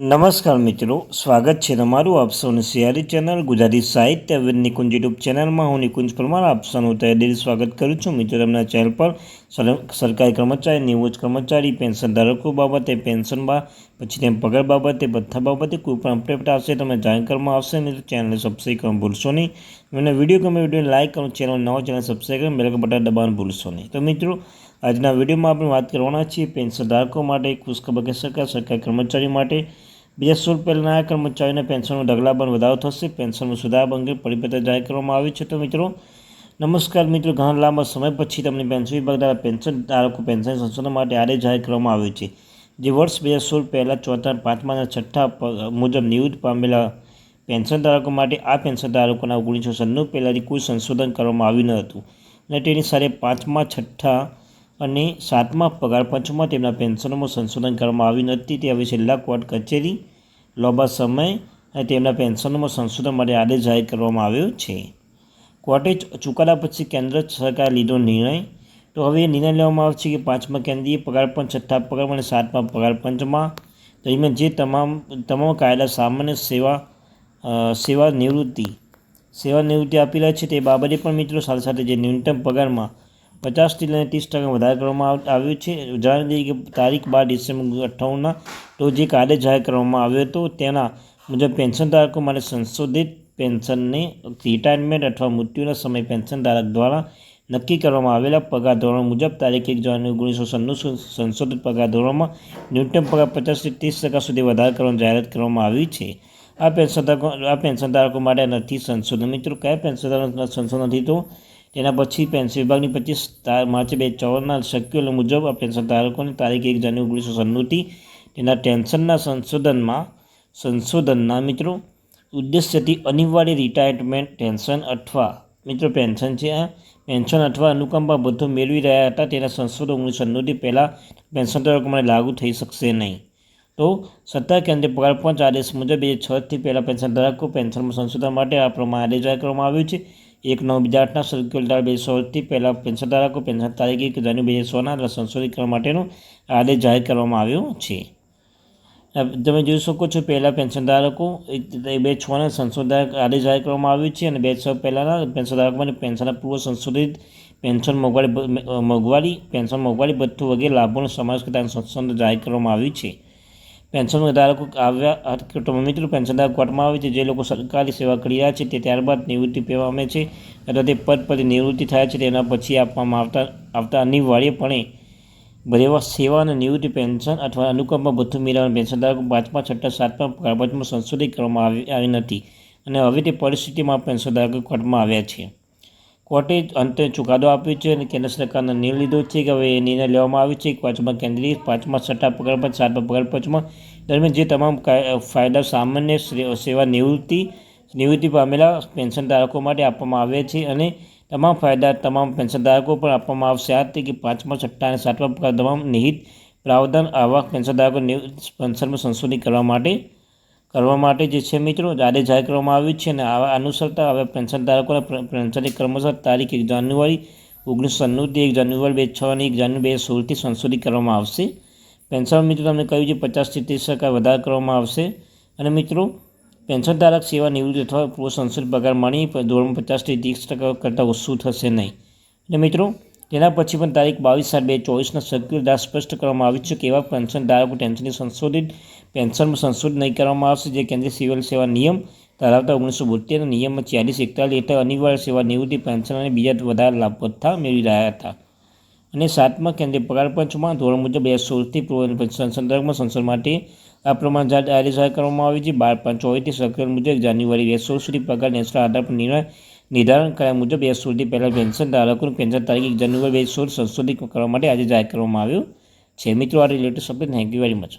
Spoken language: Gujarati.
નમસ્કાર મિત્રો, સ્વાગત છે તમારું આપ સૌની સિયારી ચેનલ ગુજરાતી સાહિત્ય વિદ નિકુંજ યુટ્યુબ ચેનલમાં. હું નિકુંજ પરમાર, આપ સૌનું તહેદિલ સ્વાગત કરું છું. મિત્રો, તેમના ચેનલ પર સર- સરકારી કર્મચારી, નિવૃત્ત કર્મચારી, પેન્શન ધારકો બાબતે, પેન્શન બા, પછી તેમ પગાર બાબતે બધા બાબતે કોઈ પણ અપડેટ આવશે તમે જાણ કરવામાં આવશે. મિત્રો, ચેનલને સબસ્ક્રાઈબ કરવાનું ભૂલશો નહીં. મને વીડિયો ગમે વીડિયો લાઇક કરો, ચેનલ નવો ચેનલ સબસ્ક્રાઈબ કરો બેલ બટન દબાવવાનું ભૂલશો નહીં. તો મિત્રો, આજના વિડીયોમાં આપણે વાત કરવાના છીએ, પેન્શન ધારકો માટે, ખુશખબર કે સરકાર, સરકારી કર્મચારી માટે બીજા પહેલાંના કર્મચારીઓને પેન્શનનું ઢગલાબંધ વધારો થશે. પેન્શનનું સુધારા અંગે પરિપત્ર જાહેર કરવામાં આવ્યું છે. તો મિત્રો, નમસ્કાર મિત્રો, ઘણા લાંબા સમય પછી તમને પેન્શન વિભાગ દ્વારા પેન્શન ધારકો પેન્શન સંશોધન માટે આદેશ જાહેર કરવામાં આવ્યો છે. જે વર્ષ બે હજાર સોળ પહેલાં ચોથા પાંચમાના છઠ્ઠા મુજબ નિવૃત્ત પામેલા પેન્શન ધારકો માટે આ પેન્શન ધારકોના ઓગણીસો સન્નું પહેલાંથી કોઈ સંશોધન કરવામાં આવ્યું ન હતું. અને તેની સાથે પાંચમા, છઠ્ઠા અને સાતમા પગાર પંચમાં તેમના પેન્શનોમાં સંશોધન કરવામાં આવ્યું નથી તે હવે છેલ્લા કોર્ટ કચેરી લાંબા સમય અને તેમના પેન્શનોમાં સંશોધન માટે આદેશ જાહેર કરવામાં આવ્યો છે. કોર્ટે ચુકાદા પછી કેન્દ્ર સરકારે લીધો નિર્ણય. તો હવે એ નિર્ણય લેવામાં આવશે કે પાંચમા કેન્દ્રીય પગાર પંચ છઠ્ઠા પગાર અને સાતમા પગાર પંચમાં. દરમિયાન જે તમામ તમામ કાયદા, સામાન્ય સેવા સેવા નિવૃત્તિ સેવા નિવૃત્તિ આપી રહ્યા છે તે બાબતે પણ મિત્રો સાથે સાથે જે ન્યૂનતમ પગારમાં પચાસથી લઈને ત્રીસ ટકા વધારો કરવામાં આવ્યું છે. ઉદાહરણ તરીકે તારીખ બાર ડિસેમ્બર અઠ્ઠાવનના, તો જે કાર્ય જાહેર કરવામાં આવ્યો હતો, તેના મુજબ પેન્શન ધારકો માટે સંશોધિત પેન્શનને રિટાયરમેન્ટ અથવા મૃત્યુના સમય પેન્શન ધારક દ્વારા નક્કી કરવામાં આવેલા પગાર ધોરણ મુજબ તારીખ એક જાન્યુઆરી ઓગણીસો સન્નું સંશોધિત પગાર ધોરણમાં ન્યૂનતમ પગાર પચાસથી ત્રીસ ટકા સુધી વધારો કરવાની જાહેરાત કરવામાં આવી છે. આ પેન્શન ધારકો, આ પેન્શન ધારકો માટે નથી સંશોધન મિત્રો, કયા પેન્શન ધારક સંશોધન નથી તો તેના પછી પેન્શન વિભાગની પચીસ માર્ચ બે ચોવનના શક્યુલ મુજબ આ પેન્શન ધારકોને તારીખ એક જાન્યુઆરી ઓગણીસો સન્નુંથી તેના ટેન્શનના સંશોધનમાં, સંશોધનના મિત્રો, ઉદ્દેશ્યથી અનિવાર્ય રિટાયરમેન્ટ પેન્શન અથવા, મિત્રો પેન્શન છે આ પેન્શન અથવા અનુકંપા બધું મેળવી રહ્યા હતા, તેના સંશોધન ઓગણીસો સન્નુંથી પહેલાં પેન્શન ધારકો માટે લાગુ થઈ શકશે નહીં. તો સત્તા કેન્દ્રીય પગાર પંચ આદેશ મુજબ બે છથી પહેલાં પેન્શન ધારકો પેન્શનમાં સંશોધન માટે આ પ્રમાણે આદેશ જાહેર કરવામાં આવ્યો છે. એક નવ બીજા આઠના સર્ક્યુલર બે સોથી પહેલાં પેન્શન ધારકો પેન્શન તારીખ એક જાન્યુ બે હજાર સંશોધિત કરવા માટેનો આદેશ જાહેર કરવામાં આવ્યો છે. તમે જોઈ શકો છો પહેલાં પેન્શન ધારકો બે છના સંશોધક આદેશ જાહેર કરવામાં આવ્યું છે અને બે છ પહેલાંના પેન્શન ધારકો માટે પેન્શનના પૂર્વ સંશોધિત પેન્શન મોંઘવારી મોંઘવારી, પેન્શન મોંઘવારી ભથ્થું વગેરે લાભોનો સમાવેશ કરતા સંશોધન જાહેર કરવામાં આવ્યું છે. પેન્શન ધારકો આવ્યા તો મિત્રો પેન્શન ધારક કોર્ટમાં આવે છે. જે લોકો સરકારી સેવા કરી રહ્યા છે, તે ત્યારબાદ નિવૃત્તિ પામે છે. અથવા તે પદ પરથી નિવૃત્તિ થાય છે, તેના પછી આપવામાં આવતા આવતા અનિવાર્યપણે ભરેવા સેવા અને નિવૃત્તિ પેન્શન અથવા અનુકંપા ભથ્થું મેળવવાના પેન્શન ધારકો પાંચમા, છઠ્ઠા, સાતમા પગારપંચમાં સંશોધિત કરવામાં આવી આવી નથી. અને હવે તે પરિસ્થિતિમાં પેન્શન ધારકો કોર્ટમાં આવ્યા છે. કોર્ટે અંતે ચુકાદો આપ્યો છે અને કેન્દ્ર સરકારનો નિર્ણય લીધો છે કે હવે એ નિર્ણય લેવામાં આવ્યો છે. પાંચમા કેન્દ્રીય, પાંચમા છઠ્ઠા પગાર પાંચ, સાતમા પગાર પંચમાં. દરમિયાન જે તમામ ફાયદા સામાન્ય સેવા નિવૃત્તિ નિવૃત્તિ પામેલા પેન્શન ધારકો માટે આપવામાં આવ્યા છે અને તમામ ફાયદા તમામ પેન્શન ધારકો પણ આપવામાં આવશે. આ કે પાંચમા છઠ્ઠા અને સાતમા પગાર તમામ નિહિત પ્રાવધાન આવા પેન્શન ધારકો પેન્શનમાં સંશોધિત કરવા માટે કરવા માટે જે છે મિત્રો આદેશ જાહેર કરવામાં આવ્યું છે અને આવા અનુસરતા હવે પેન્શન ધારકોને પેન્શનની ક્રમશઃ તારીખ એક જાન્યુઆરી, ઓગણીસો સન્નુંથી એક જાન્યુઆરી બે છ અને એક જાન્યુઆરી બે સોળથી સંશોધિત કરવામાં આવશે. પેન્શન મિત્રો, તમને કહ્યું છે પચાસથી ત્રીસ ટકા વધારો કરવામાં આવશે. અને મિત્રો, પેન્શન ધારક સેવા નિવૃત્તિ અથવા પૂર્વ સંશોધિત પગાર મળી ધોરણ પચાસથી ત્રીસ ટકા કરતાં ઓછું થશે નહીં. અને મિત્રો તેના પછી પણ તારીખ બાવીસ સાત બે ચોવીસના સર્ક્યુલર સ્પષ્ટ કરવામાં આવ્યું છે કે એવા પેન્શન ધારકો પેન્શનની સંશોધિત પેન્શનમાં સંશોધન નહીં કરવામાં આવશે, જે કેન્દ્રીય સિવિલ સેવા નિયમ ધરાવતા ઓગણીસો બોતેરના નિયમમાં ચાલીસ એકતાલીસ હેઠળ અનિવાર્ય સેવા નિવૃત્તિ પેન્શન અને બીજા વધારે લાભ પથ્થા મેળવી રહ્યા હતા. અને સાતમા કેન્દ્રીય પગાર પંચમાં ધોરણ મુજબ બે સોળથી પૂર્વ પેન્શન સંદર્ભમાં સંસદ માટે આ પ્રમાણે જા- આદેશ જાહેર કરવામાં આવી છે. બાર પાંચ ચોવીસથી સર્ક્યુલર મુજબ જાન્યુઆરી બે સોળ સુધી પગાર નેશનલ આધાર પર નિર્ણય નિર્ધારણ કર્યા મુજબ બે સુધી પહેલાં પેન્શન ધારકોનું પેન્શન તારીખ એક જાન્યુઆરી બે સોળ સંશોધિત કરવા માટે આજે જાહેર કરવામાં આવ્યું છે. મિત્રો, આ રિલેટેડ સભ્ય થેન્ક યુ વેરી મચ